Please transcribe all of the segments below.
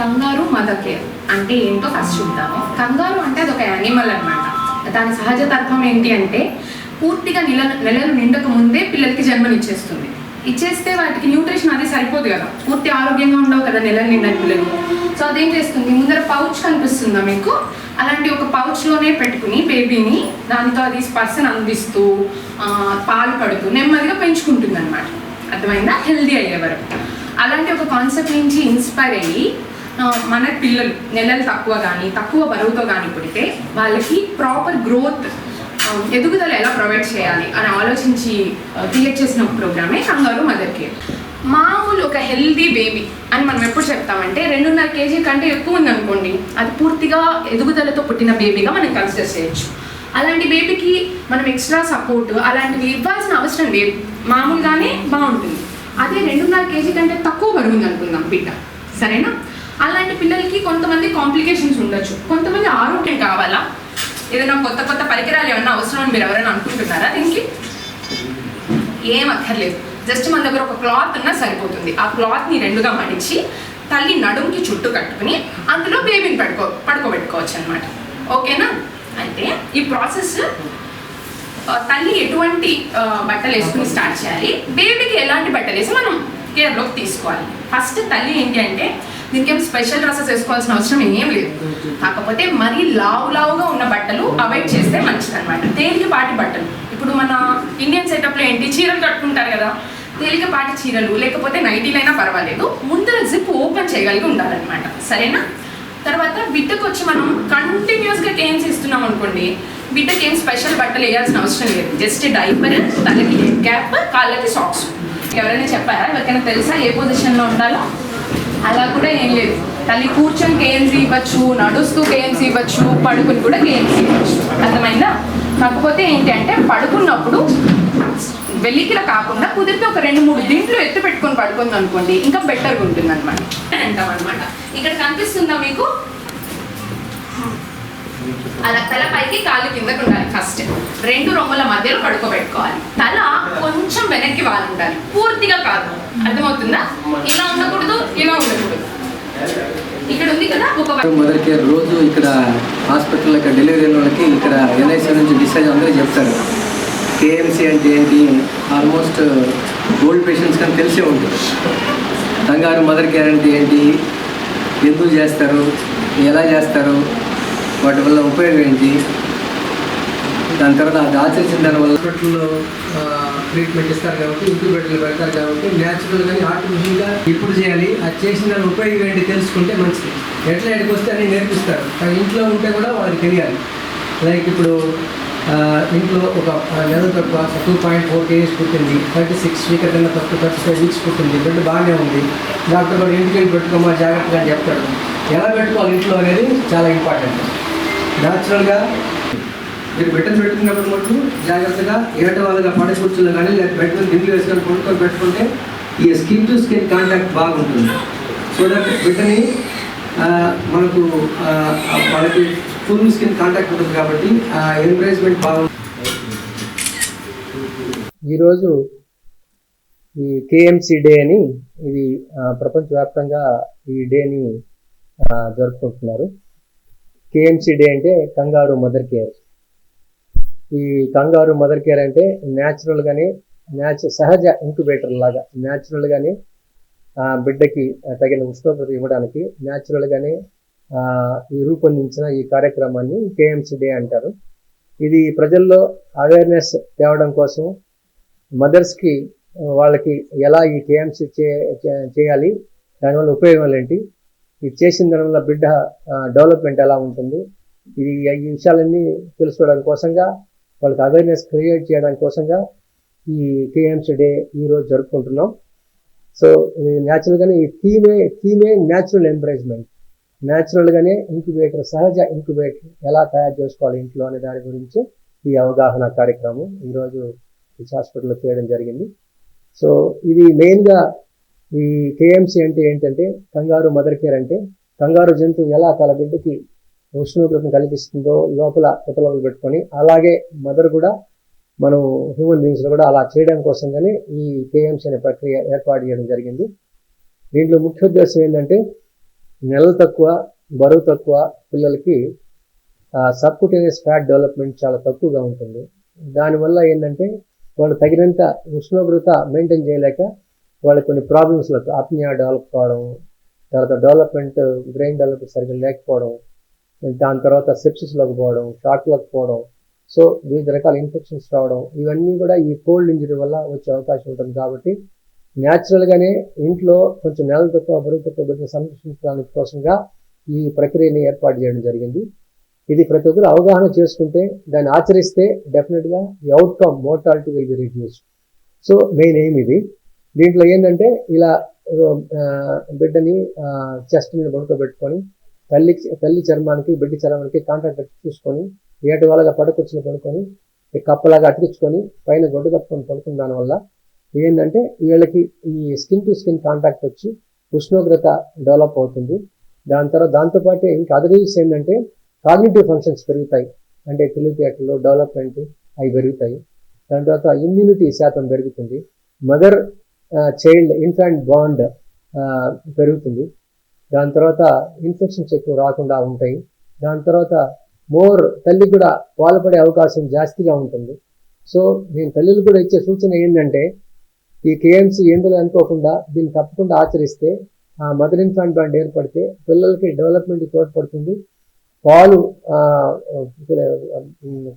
కంగారు mother care అంటే ఏంటో ఫస్ట్ చూద్దాము. కంగారు అంటే అది ఒక యానిమల్ అన్నమాట. దాని సహజ తత్వం ఏంటి అంటే పూర్తిగా నెల నెలలు నిండక ముందే పిల్లలకి జన్మనిచ్చేస్తుంది. ఇచ్చేస్తే వాటికి న్యూట్రిషన్ అది సరిపోదు కదా. పూర్తి ఆరోగ్యంగా ఉండవు కదా నెలలు నిండని పిల్లలు. సో అదేం చేస్తుంది? ముందర పౌచ్ కనిపిస్తుందా మీకు? అలాంటి ఒక పౌచ్లోనే పెట్టుకుని బేబీని దానితో అది స్పర్శను అందిస్తూ పాలు పడుతూ నెమ్మదిగా పెంచుకుంటుంది అనమాట అర్థమైందా? హెల్దీ అయ్యే వరకు. అలాంటి ఒక కాన్సెప్ట్ నుంచి ఇన్స్పైర్ అయ్యి మన పిల్లలు నెలలు తక్కువ కానీ తక్కువ బరువుతో కానీ పుడితే వాళ్ళకి ప్రాపర్ గ్రోత్ ఎదుగుదల ఎలా ప్రొవైడ్ చేయాలి అని ఆలోచించి క్రియేట్ చేసిన ఒక ప్రోగ్రామే కంగారు మదర్ కేర్ మామూలు ఒక హెల్దీ బేబీ అని మనం ఎప్పుడు చెప్తామంటే రెండున్నర కేజీ కంటే ఎక్కువ ఉంది అనుకోండి అది పూర్తిగా ఎదుగుదలతో పుట్టిన బేబీగా మనం కన్సిడర్ చేయొచ్చు. అలాంటి బేబీకి మనం ఎక్స్ట్రా సపోర్ట్ అలాంటివి ఇవ్వాల్సిన అవసరం లేదు. మామూలుగానే బాగుంటుంది. అదే రెండున్నర కేజీ కంటే తక్కువ బరువు అనుకుందాం బిడ్డ. సరేనా? అలాంటి పిల్లలకి కొంతమంది కాంప్లికేషన్స్ ఉండొచ్చు. కొంతమంది ఆరోగ్యం కావాలా? ఏదైనా కొత్త కొత్త పరికరాలు ఏమన్నా అవసరం అని మీరు ఎవరైనా అనుకుంటున్నారా? దీనికి ఏం అక్కర్లేదు. జస్ట్ మన దగ్గర ఒక క్లాత్ ఉన్నా సరిపోతుంది. ఆ క్లాత్ని రెండుగా మడిచి తల్లి నడుముకి చుట్టూ కట్టుకుని అందులో బేబీని పడుకో పడుకోబెట్టుకోవచ్చు అనమాట ఓకేనా అయితే ఈ ప్రాసెస్ తల్లి ఎటువంటి బట్టలు వేసుకుని స్టార్ట్ చేయాలి? బేబీకి ఎలాంటి బట్టలు వేసి మనం కేర్లోకి తీసుకోవాలి. ఫస్ట్ తల్లి ఏంటి అంటే దీనికి ఏం స్పెషల్ డ్రెస్సెస్ వేసుకోవాల్సిన అవసరం ఏం లేదు. కాకపోతే మరీ లావు లావుగా ఉన్న బట్టలు అవాయిడ్ చేస్తే మంచిది అనమాట తేలికపాటి బట్టలు. ఇప్పుడు మన ఇండియన్ సెటప్లో ఏంటి? చీరలు కట్టుకుంటారు కదా. తేలికపాటి చీరలు లేకపోతే నైటీలైనా పర్వాలేదు. ముందర జిప్ ఓపెన్ చేయగలిగి ఉండాలన్నమాట. సరేనా? తర్వాత బిడ్డకు వచ్చి మనం కంటిన్యూస్గా గేమ్స్ ఇస్తున్నాం అనుకోండి బిడ్డకి ఏం స్పెషల్ బట్టలు వేయాల్సిన అవసరం లేదు. జస్ట్ డైపర్ తలకి క్యాప్ కాళ్ళకి సాక్స్ ఎవరైనా చెప్పారా? ఎవరికైనా తెలుసా ఏ పొజిషన్లో ఉండాలో? అలా కూడా ఏం లేదు. తల్లి కూర్చొని గేమ్స్ ఇవ్వచ్చు నడుస్తూ గేమ్స్ ఇవ్వచ్చు పడుకుని కూడా గేమ్స్ ఇవ్వచ్చు. అర్థమైందా? కాకపోతే ఏంటి అంటే పడుకున్నప్పుడు వెలికిల కాకుండా కుదిరితే ఒక రెండు మూడు దీంట్లో ఎత్తు పెట్టుకొని పడుకుంది అనుకోండి ఇంకా బెటర్గా ఉంటుంది అనమాట అంటాం అనమాట ఇక్కడ కనిపిస్తుందా మీకు? అలా తల పైకి కాళ్ళు కిందకు ఉండాలి ఫస్ట్ రెండు రొమ్ముల మధ్యలో పడుకోబెట్టుకోవాలి. తల కొంచెం వెనక్కి వాలి ఉండాలి పూర్తిగా కాదు. అర్థమవుతుందా? ఇలా ఉండకూడదు ఇలా ఉండకూడదు. ఇక్కడ ఉంది కదా ఒక మదర్ కేర్ రోజు ఇక్కడ హాస్పిటల్ ఇక్కడ డెలివరీ అయిన వాళ్ళకి ఇక్కడ ఎన్ఐసీ నుంచి డిశ్చార్జ్ అందరూ చెప్తారు. కేఎంసీ అంటే ఏంటి ఆల్మోస్ట్ ఓల్డ్ పేషెంట్స్ కానీ తెలిసే ఉంటుంది. కంగారు మదర్ కేర్ అంటే ఏంటి ఎందుకు చేస్తారు? ఎలా చేస్తారు? వాటి వల్ల ఉపయోగం ఏంటి? దాని తర్వాత దాచేసిన దాని వల్ల హాస్పిటల్లో ట్రీట్మెంట్ ఇస్తారు కాబట్టి ఇంక్యుబేటర్లు పెడతారు కాబట్టి న్యాచురల్గానే ఆర్టిఫిషియల్గా ఇప్పుడు చేయాలి అది చేసిన దాని ఉపయోగం ఏంటి తెలుసుకుంటే మంచిది. ఎట్లా ఎక్కడికి వస్తే అని నేర్పిస్తారు. కానీ ఇంట్లో ఉంటే కూడా వాళ్ళకి తెలియాలి. లైక్ ఇప్పుడు ఇంట్లో ఒక నెల తక్కువ టూ పాయింట్ ఫోర్ కేజీస్ పుట్టింది. థర్టీ సిక్స్ వీక్ కన్నా తక్కువ థర్టీ ఫైవ్ వీక్స్ పుట్టింది. బెడ్ బాగానే ఉంది. డాక్టర్ కూడా ఇంటికి వెళ్ళి పెట్టుకోమా జాగ్రత్తగా అని చెప్తాడు. ఎలా పెట్టుకోవాలి ఇంట్లో అనేది చాలా ఇంపార్టెంట్ న్యాచురల్గా మీరు బెటర్ పెట్టుకున్నప్పుడు మటుకు జాగ్రత్తగా ఏట వాళ్ళగా పడే కూర్చున్నా కానీ లేదా బెడ్ మీద దింపులు వేసుకొని కొనుక్కొని పెట్టుకుంటే ఈ స్కిన్ టు స్కిన్ కాంటాక్ట్ బాగుంటుంది. సో దట్ బిడ్డని మనకు వాళ్ళకి ఫుల్ స్కిన్ కాంటాక్ట్ ఉంటుంది కాబట్టి ఆ ఎంకరేజ్మెంట్ బాగుంటుంది. ఈరోజు ఈ కేఎంసి డే అని ఇది ప్రపంచవ్యాప్తంగా ఈ డేని జరుపుకుంటున్నారు. కేఎంసి డే అంటే కంగారు మదర్ కేర్. ఈ కంగారు మదర్ కేర్ అంటే న్యాచురల్గానే న్యాచు సహజ ఇంక్యుబేటర్ లాగా న్యాచురల్గానే బిడ్డకి తగిన ఉష్ణోగ్రత ఇవ్వడానికి న్యాచురల్గానే ఈ రూపొందించిన ఈ కార్యక్రమాన్ని కేఎంసి డే అంటారు. ఇది ప్రజల్లో అవేర్నెస్ తేవడం కోసం మదర్స్కి వాళ్ళకి ఎలా ఈ కేఎంసీ చే చేయాలి దానివల్ల ఉపయోగాలు ఏంటి ఇది చేసిన దానివల్ల బిడ్డ డెవలప్మెంట్ ఎలా ఉంటుంది? ఇది ఈ విషయాలన్నీ తెలుసుకోవడం కోసంగా వాళ్ళకి అవేర్నెస్ క్రియేట్ చేయడం కోసంగా ఈ కేఎంసీ డే ఈరోజు జరుపుకుంటున్నాం. సో ఇది న్యాచురల్గానే ఈ థీమే థీమే న్యాచురల్ ఎంకరేజ్మెంట్ న్యాచురల్గానే ఇంక్యుబేటర్ సహజ ఇంక్యుబేటర్ ఎలా తయారు చేసుకోవాలి ఇంట్లో అనే దాని గురించి ఈ అవగాహన కార్యక్రమం ఈరోజు హాస్పిటల్లో చేయడం జరిగింది. సో ఇది మెయిన్గా ఈ కేఎంసీ అంటే ఏంటంటే కంగారు మదర్ కేర్ అంటే కంగారు జంతువు ఎలా తన బిడ్డకి ఉష్ణోగ్రతను కల్పిస్తుందో లోపల కుతలలు పెట్టుకొని అలాగే మదర్ కూడా మనం హ్యూమన్ బీయింగ్స్లో కూడా అలా చేయడం కోసం కానీ ఈ కేఎంసీ అనే ప్రక్రియ ఏర్పాటు చేయడం జరిగింది. దీంట్లో ముఖ్య ఉద్దేశం ఏంటంటే నెల తక్కువ బరువు తక్కువ పిల్లలకి సబ్కుటేనియస్ ఫ్యాట్ డెవలప్మెంట్ చాలా తక్కువగా ఉంటుంది. దానివల్ల ఏంటంటే వాళ్ళు తగినంత ఉష్ణోగ్రత మెయింటైన్ చేయలేక వాళ్ళకి కొన్ని ప్రాబ్లమ్స్ ఆత్మీయ డెవలప్ కావడం తర్వాత డెవలప్మెంట్ బ్రెయిన్ డెవలప్మెంట్ సరిగ్గా లేకపోవడం దాని తర్వాత సెప్సిస్లోకి పోవడం షాక్లోకి పోవడం. సో వివిధ రకాల ఇన్ఫెక్షన్స్ రావడం. ఇవన్నీ కూడా ఈ కోల్డ్ ఇంజరీ వల్ల వచ్చే అవకాశం ఉంటుంది కాబట్టి న్యాచురల్గానే ఇంట్లో కొంచెం నెల తక్కువ బరువు తక్కువ బిడ్డను సంరక్షించడానికి కోసంగా ఈ ప్రక్రియని ఏర్పాటు చేయడం జరిగింది. ఇది ప్రతి ఒక్కరు అవగాహన చేసుకుంటే దాన్ని ఆచరిస్తే డెఫినెట్గా ఈ outcome mortality will be reduce so main aim ఇది. దీంట్లో ఏంటంటే ఇలా బిడ్డని చెస్ట్ మీద పడుకోబెట్టుకొని తల్లి తల్లి చర్మానికి బిడ్డ చర్మానికి కాంటాక్ట్ చూసుకొని ఏటి వాళ్ళగా పడుకొచ్చిన పడుకొని కప్పలాగా అతికించుకొని పైన గొడ్డు కప్పుకొని పడుకున్న దానివల్ల ఏంటంటే వీళ్ళకి ఈ స్కిన్ టు స్కిన్ కాంటాక్ట్ వచ్చి ఉష్ణోగ్రత డెవలప్ అవుతుంది. దాని తర్వాత దాంతోపాటు ఇంకా అదర్ యూస్ ఏంటంటే కాగ్నిటివ్ ఫంక్షన్స్ పెరుగుతాయి. అంటే తెలివితేటలు డెవలప్మెంట్ అవి పెరుగుతాయి. దాని తర్వాత ఇమ్యూనిటీ శాతం పెరుగుతుంది. మదర్ చైల్డ్ ఇన్ఫాంట్ బాండ్ పెరుగుతుంది. దాని తర్వాత ఇన్ఫెక్షన్స్ ఎక్కువ రాకుండా ఉంటాయి. దాని తర్వాత మోర్ తల్లి కూడా పాల్పడే అవకాశం జాస్తిగా ఉంటుంది. సో నేను తల్లులు కూడా ఇచ్చే సూచన ఏంటంటే ఈ కేఎంసీ ఎందులో అనుకోకుండా దీన్ని తప్పకుండా ఆచరిస్తే ఆ మదర్ ఇన్ఫాంట్ బాండ్ ఏర్పడితే పిల్లలకి డెవలప్మెంట్ తోడ్పడుతుంది. పాలు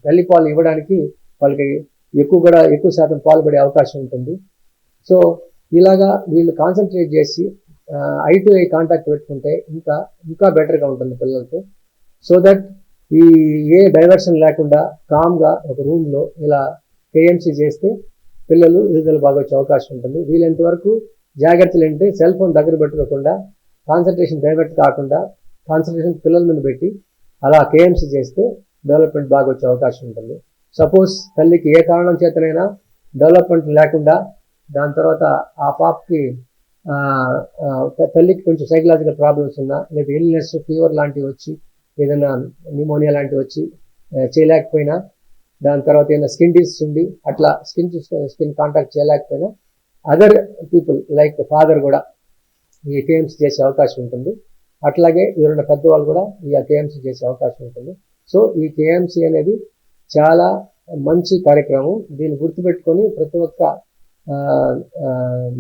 తల్లి పాలు ఇవ్వడానికి వాళ్ళకి ఎక్కువ కూడా ఎక్కువ శాతం పాలు పడే అవకాశం ఉంటుంది. సో ఇలాగా వీళ్ళు కాన్సన్ట్రేట్ చేసి ఐ టు ఐ కాంటాక్ట్ పెట్టుకుంటే ఇంకా ఇంకా బెటర్గా ఉంటుంది పిల్లలతో. సో దట్ ఈ ఏ డైవర్షన్ లేకుండా కామ్గా ఒక రూమ్లో ఇలా కేఎంసీ చేస్తే పిల్లలు ఎదుగుదల బాగా వచ్చే అవకాశం ఉంటుంది. వీలైనంత వరకు జాగ్రత్తలు ఏంటంటే సెల్ ఫోన్ దగ్గర పెట్టుకోకుండా కాన్సన్ట్రేషన్ డైవర్ట్ కాకుండా కాన్సన్ట్రేషన్ పిల్లల మీద పెట్టి అలా కేఎంసీ చేస్తే డెవలప్మెంట్ బాగా వచ్చే అవకాశం ఉంటుంది. సపోజ్ తల్లికి ఏ కారణం చేతనైనా డెవలప్మెంట్ లేకుండా దాని తర్వాత ఆ పాపకి తల్లికి కొంచెం సైకలాజికల్ ప్రాబ్లమ్స్ ఉన్నా లేదా ఇల్నెస్ ఫీవర్ లాంటివి వచ్చి ఏదైనా న్యూమోనియా లాంటివి వచ్చి చేయలేకపోయినా దాని తర్వాత ఏదైనా స్కిన్ డిసీజ్ ఉండి అట్లా స్కిన్ స్కిన్ కాంటాక్ట్ చేయలేకపోయినా అదర్ పీపుల్ లైక్ ఫాదర్ కూడా ఈ కేఎంసీ చేసే అవకాశం ఉంటుంది. అట్లాగే ఎవరైనా పెద్దవాళ్ళు కూడా ఈ కేఎంసీ చేసే అవకాశం ఉంటుంది. సో ఈ కేఎంసీ అనేది చాలా మంచి కార్యక్రమం. దీన్ని గుర్తుపెట్టుకొని ప్రతి ఒక్క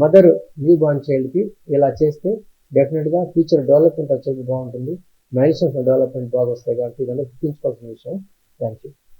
మదర్ న్యూ బార్న్ చైల్డ్కి ఇలా చేస్తే డెఫినెట్గా ఫ్యూచర్ డెవలప్మెంట్ వచ్చేది బాగుంటుంది. మైల్స్టోన్స్ డెవలప్మెంట్ బాగా వస్తాయి కాబట్టి ఇదంతా గుర్తించుకోవాల్సిన విషయం. Thank you